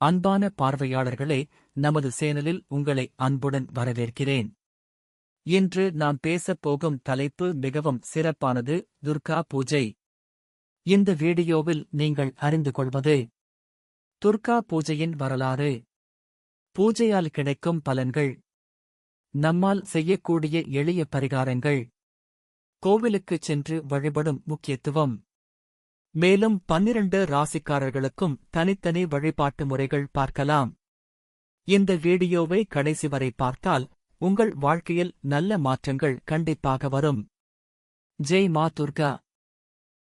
அன்பான பார்வையாளர்களே நமது சேனலில் உங்களை அன்புடன் வரவேற்கிறேன். இன்று நாம் பேசப் போகும் தலைப்பு மிகவும் சிறப்பானது துர்கா பூஜை. இந்த வீடியோவில் நீங்கள் அறிந்து கொள்வது துர்கா பூஜையின் வரலாறு. பூஜையால் கிடைக்கும் பலன்கள். நம்மால் செய்யக்கூடிய எளிய பரிகாரங்கள். கோவிலுக்குச் சென்று வழிபடும் முக்கியத்துவம். மேலும் பன்னிரண்டு ராசிக்காரர்களுக்கும் தனித்தனி வழிபாட்டு முறைகள் பார்க்கலாம். இந்த வீடியோவை கடைசி வரை பார்த்தால் உங்கள் வாழ்க்கையில் நல்ல மாற்றங்கள் கண்டிப்பாக வரும். ஜெய் மா துர்கா.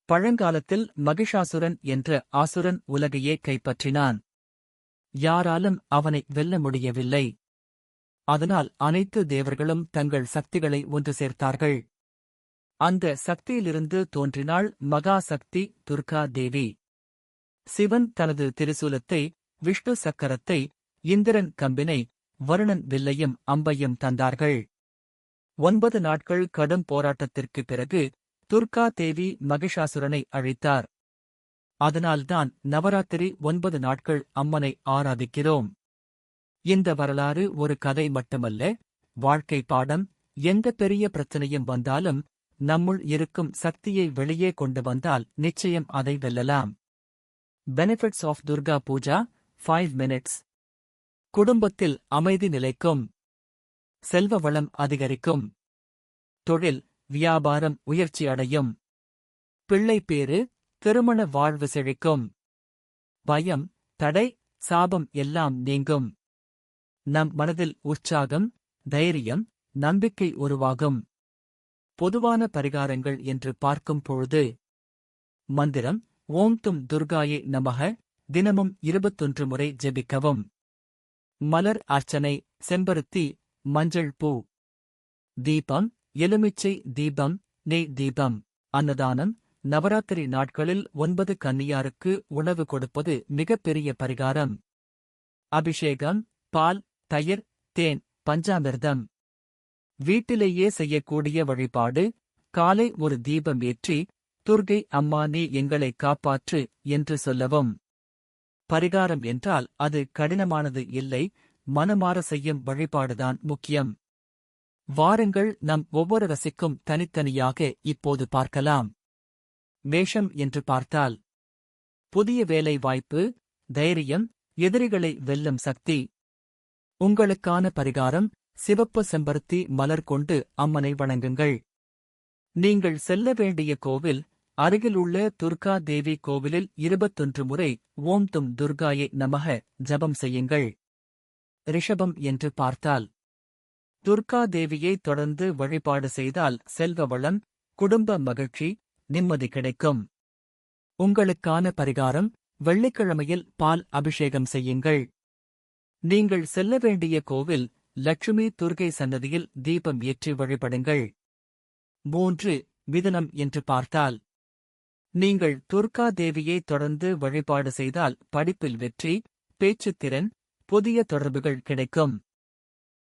பழங்காலத்தில் மகிஷாசுரன் என்ற ஆசுரன் உலகையே கைப்பற்றினான். யாராலும் அவனை வெல்ல முடியவில்லை. அதனால் அனைத்து தேவர்களும் தங்கள் சக்திகளை ஒன்று சேர்த்தார்கள். அந்த சக்தியிலிருந்து தோன்றினாள் மகா சக்தி துர்கா தேவி. சிவன் தனது திரிசூலத்தை விஷ்ணு சக்கரத்தை இந்திரன் கம்பினை வருணன் வில்லையும் அம்பையும் தந்தார்கள். ஒன்பது நாட்கள் கடும் போராட்டத்திற்குப் பிறகு துர்கா தேவி மகிஷாசுரனை அழைத்தார். அதனால்தான் நவராத்திரி ஒன்பது நாட்கள் அம்மனை ஆராதிக்கிறோம். இந்த வரலாறு ஒரு கதை மட்டுமல்ல வாழ்க்கை பாடம் எந்த பெரிய பிரச்சனையும் வந்தாலும் நம்முள் இருக்கும் சக்தியை வெளியே கொண்டு வந்தால் நிச்சயம் அதை வெல்லலாம். Benefits of Durga Puja five minutes குடும்பத்தில் அமைதி நிலைக்கும். செல்வ வளம் அதிகரிக்கும். தொழில் வியாபாரம் உயர்ச்சி அடையும். பிள்ளை பேறு திருமண வாழ்வு செழிக்கும். பயம் தடை சாபம் எல்லாம் நீங்கும். நம் மனதில் உற்சாகம் தைரியம் நம்பிக்கை உருவாகும். பொதுவான பரிகாரங்கள் என்று பார்க்கும் பொழுது மந்திரம் ஓம் தும் துர்காயே நமக தினமும் இருபத்தொன்று முறை ஜெபிக்கவும். மலர் அர்ச்சனை செம்பருத்தி மஞ்சள் பூ. தீபம் எலுமிச்சை தீபம் நெய் தீபம். அன்னதானம் நவராத்திரி நாட்களில் ஒன்பது கன்னியாருக்கு உணவு கொடுப்பது மிகப்பெரிய பரிகாரம். அபிஷேகம் பால் தயிர் தேன் பஞ்சாமிர்தம். வீட்டிலேயே செய்யக்கூடிய வழிபாடு காலை ஒரு தீபம் ஏற்றி துர்கை அம்மா நீ எங்களை காப்பாற்று என்று சொல்லவும். பரிகாரம் என்றால் அது கடினமானது இல்லை மனமாற செய்யும் வழிபாடுதான் முக்கியம். வாருங்கள் நம் ஒவ்வொரு ரசிக்கும் தனித்தனியாக இப்போது பார்க்கலாம். மேஷம் என்று பார்த்தால் புதிய வேலை வாய்ப்பு தைரியம் எதிரிகளை வெல்லும் சக்தி. உங்களுக்கான பரிகாரம் சிவப்பு செம்பருத்தி மலர் கொண்டு அம்மனை வணங்குங்கள். நீங்கள் செல்ல வேண்டிய கோவில் அருகிலுள்ள துர்கா தேவி கோவிலில் இருபத்தொன்று முறை ஓம் தும் துர்காயை நமக ஜபம் செய்யுங்கள். ரிஷபம் என்று பார்த்தால் துர்கா தேவியை தொடர்ந்து வழிபாடு செய்தால் செல்வ வளம் குடும்ப மகிழ்ச்சி நிம்மதி கிடைக்கும். உங்களுக்கான பரிகாரம் வெள்ளிக்கிழமையில் பால் அபிஷேகம் செய்யுங்கள். நீங்கள் செல்ல வேண்டிய கோவில் லட்சுமி துர்கை சன்னதியில் தீபம் ஏற்றி வழிபடுங்கள். மூன்று மிதனம் என்று பார்த்தால் நீங்கள் துர்கா தேவியை தொடர்ந்து வழிபாடு செய்தால் படிப்பில் வெற்றி பேச்சுத்திறன் புதிய தொடர்புகள் கிடைக்கும்.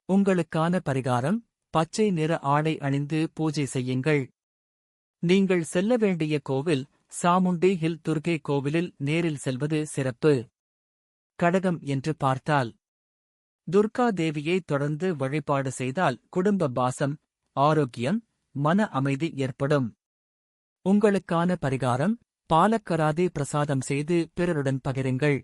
உங்களுக்கான பரிகாரம் பச்சை நிற ஆடை அணிந்து பூஜை செய்யுங்கள். நீங்கள் செல்ல வேண்டிய கோவில் சாமுண்டி ஹில் துர்கை கோவிலில் நேரில் செல்வது சிறப்பு. கடகம் என்று பார்த்தால் துர்கா தேவியை தொடர்ந்து வழிபாடு செய்தால் குடும்ப பாசம் ஆரோக்கியம் மன அமைதி ஏற்படும். உங்களுக்கான பரிகாரம் பாலக்கராதி பிரசாதம் செய்து பிறருடன் பகிருங்கள்.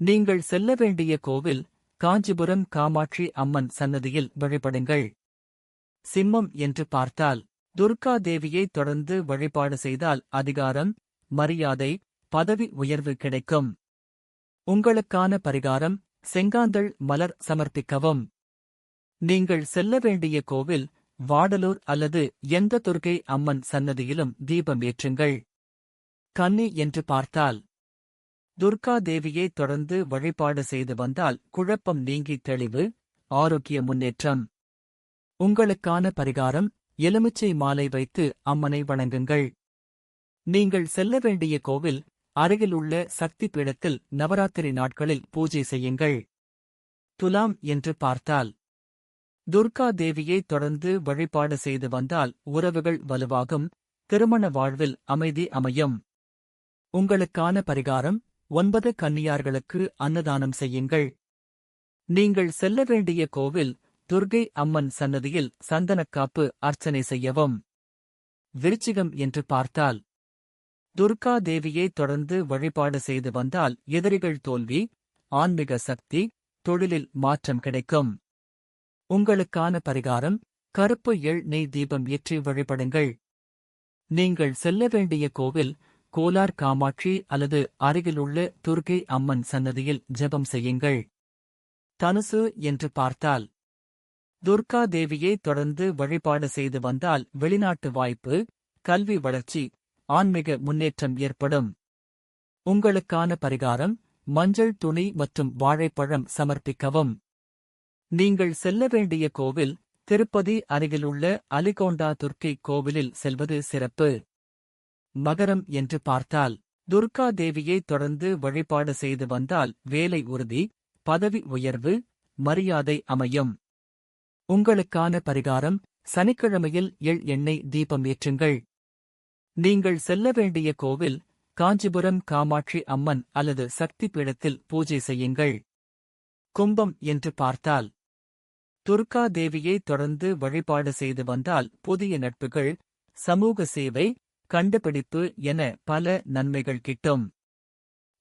நீங்கள் செல்ல வேண்டிய கோவில் காஞ்சிபுரம் காமாட்சி அம்மன் சன்னதியில் வழிபடுங்கள். சிம்மம் என்று பார்த்தால் துர்கா தேவியை தொடர்ந்து வழிபாடு செய்தால் அதிகாரம் மரியாதை பதவி உயர்வு கிடைக்கும். உங்களுக்கான பரிகாரம் செங்காந்தள் மலர் சமர்ப்பிக்கவும். நீங்கள் செல்ல வேண்டிய கோவில் வாடலூர் அல்லது எந்த துர்கை அம்மன் சன்னதியிலும் தீபம் ஏற்றுங்கள். கன்னி என்று பார்த்தால் துர்கா தேவியை தொடர்ந்து வழிபாடு செய்து வந்தால் குழப்பம் நீங்கி தெளிவு ஆரோக்கிய முன்னேற்றம். உங்களுக்கான பரிகாரம் எலுமிச்சை மாலை வைத்து அம்மனை வணங்குங்கள். நீங்கள் செல்ல வேண்டிய கோவில் அருகிலுள்ள சக்தி பீடத்தில் நவராத்திரி நாட்களில் பூஜை செய்யுங்கள். துலாம் என்று பார்த்தால் துர்கா தேவியை தொடர்ந்து வழிபாடு செய்து வந்தால் உறவுகள் வலுவாகும் திருமண வாழ்வில் அமைதி அமையும். உங்களுக்கான பரிகாரம் ஒன்பது கன்னியார்களுக்கு அன்னதானம் செய்யுங்கள். நீங்கள் செல்ல வேண்டிய கோவில் துர்கை அம்மன் சன்னதியில் சந்தனக்காப்பு அர்ச்சனை செய்யவும். விருச்சிகம் என்று பார்த்தால் துர்கா தேவியை தொடர்ந்து வழிபாடு செய்து வந்தால் எதிரிகள் தோல்வி ஆன்மீக சக்தி தொழிலில் மாற்றம் கிடைக்கும். உங்களுக்கான பரிகாரம் கருப்பு எள் நெய் தீபம் ஏற்றி வழிபடுங்கள். நீங்கள் செல்ல வேண்டிய கோவில் கோலார் காமாட்சி அல்லது அருகிலுள்ள துர்கை அம்மன் சன்னதியில் ஜெபம் செய்யுங்கள். தனுசு என்று பார்த்தால் துர்கா தேவியை தொடர்ந்து வழிபாடு செய்து வந்தால் வெளிநாட்டு வாய்ப்பு கல்வி வளர்ச்சி ஆன்மீக முன்னேற்றம் ஏற்படும். உங்களுக்கான பரிகாரம் மஞ்சள் துணி மற்றும் வாழைப்பழம் சமர்ப்பிக்கவும். நீங்கள் செல்ல வேண்டிய கோவில் திருப்பதி அருகிலுள்ள அலிகோண்டா துர்க்கை கோவிலில் செல்வது சிறப்பு. மகரம் என்று பார்த்தால் துர்கா தேவியை தொடர்ந்து வழிபாடு செய்து வந்தால் வேலை உறுதி பதவி உயர்வு மரியாதை அமையும். உங்களுக்கான பரிகாரம் சனிக்கிழமையில் எள் எண்ணெய் தீபம் ஏற்றுங்கள். நீங்கள் செல்ல வேண்டிய கோவில் காஞ்சிபுரம் காமாட்சி அம்மன் அல்லது சக்தி பீடத்தில் பூஜை செய்யுங்கள். கும்பம் என்று பார்த்தால் துர்கா தேவியை தொடர்ந்து வழிபாடு செய்து வந்தால் புதிய நட்புகள் சமூக சேவை கண்டுபிடிப்பு என பல நன்மைகள் கிட்டும்.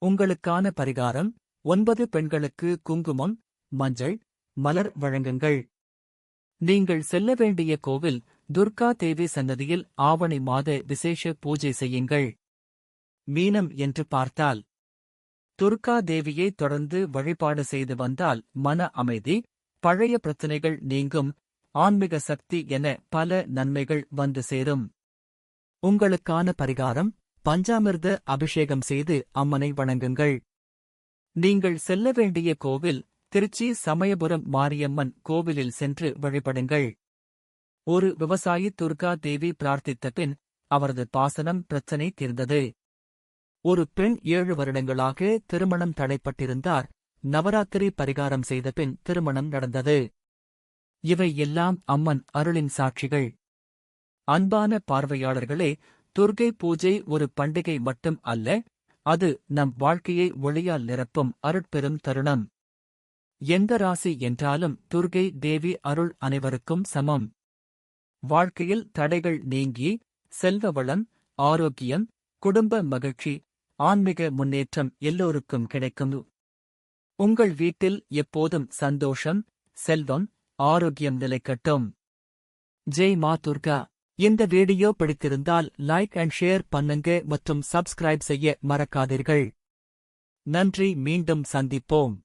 உங்களுக்கான பரிகாரம் ஒன்பது பெண்களுக்கு குங்குமம் மஞ்சள் மலர் வழங்குங்கள். நீங்கள் செல்ல வேண்டிய கோவில் துர்கா தேவி சன்னதியில் ஆவணி மாத விசேஷ பூஜை செய்யுங்கள். மீனம் என்று பார்த்தால் துர்கா தேவியை தொடர்ந்து வழிபாடு செய்து வந்தால் மன அமைதி பழைய பிரச்சனைகள் நீங்கும் ஆன்மீக சக்தி என பல நன்மைகள் வந்து சேரும். உங்களுக்கான பரிகாரம் பஞ்சாமிர்த அபிஷேகம் செய்து அம்மனை வணங்குங்கள். நீங்கள் செல்ல வேண்டிய கோவில் திருச்சி சமயபுரம் மாரியம்மன் கோவிலில் சென்று வழிபடுங்கள். ஒரு விவசாயி துர்கா தேவி பிரார்த்தித்த பின் அவரது பாசனம் பிரச்சனை தீர்ந்தது. ஒரு பெண் ஏழு வருடங்களாக திருமணம் தடைப்பட்டிருந்தார். நவராத்திரி பரிகாரம் செய்த பின் திருமணம் நடந்தது. இவை எல்லாம் அம்மன் அருளின் சாட்சிகள். அன்பான பார்வையாளர்களே துர்கை பூஜை ஒரு பண்டிகை மட்டும் அல்ல அது நம் வாழ்க்கையை ஒளியால் நிரப்பும் அருட்பெரும் தருணம். எந்த ராசி என்றாலும் துர்கை தேவி அருள் அனைவருக்கும் சமம். வாழ்க்கையில் தடைகள் நீங்கி செல்வ வளம் ஆரோக்கியம் குடும்ப மகிழ்ச்சி ஆன்மீக முன்னேற்றம் எல்லோருக்கும் கிடைக்கும். உங்கள் வீட்டில் எப்போதும் சந்தோஷம் செல்வம் ஆரோக்கியம் நிலைக்கட்டும். ஜெய் மா துர்கா. இந்த வீடியோ பிடித்திருந்தால் லைக் அண்ட் ஷேர் பண்ணுங்க மற்றும் சப்ஸ்கிரைப் செய்ய மறக்காதீர்கள். நன்றி மீண்டும் சந்திப்போம்.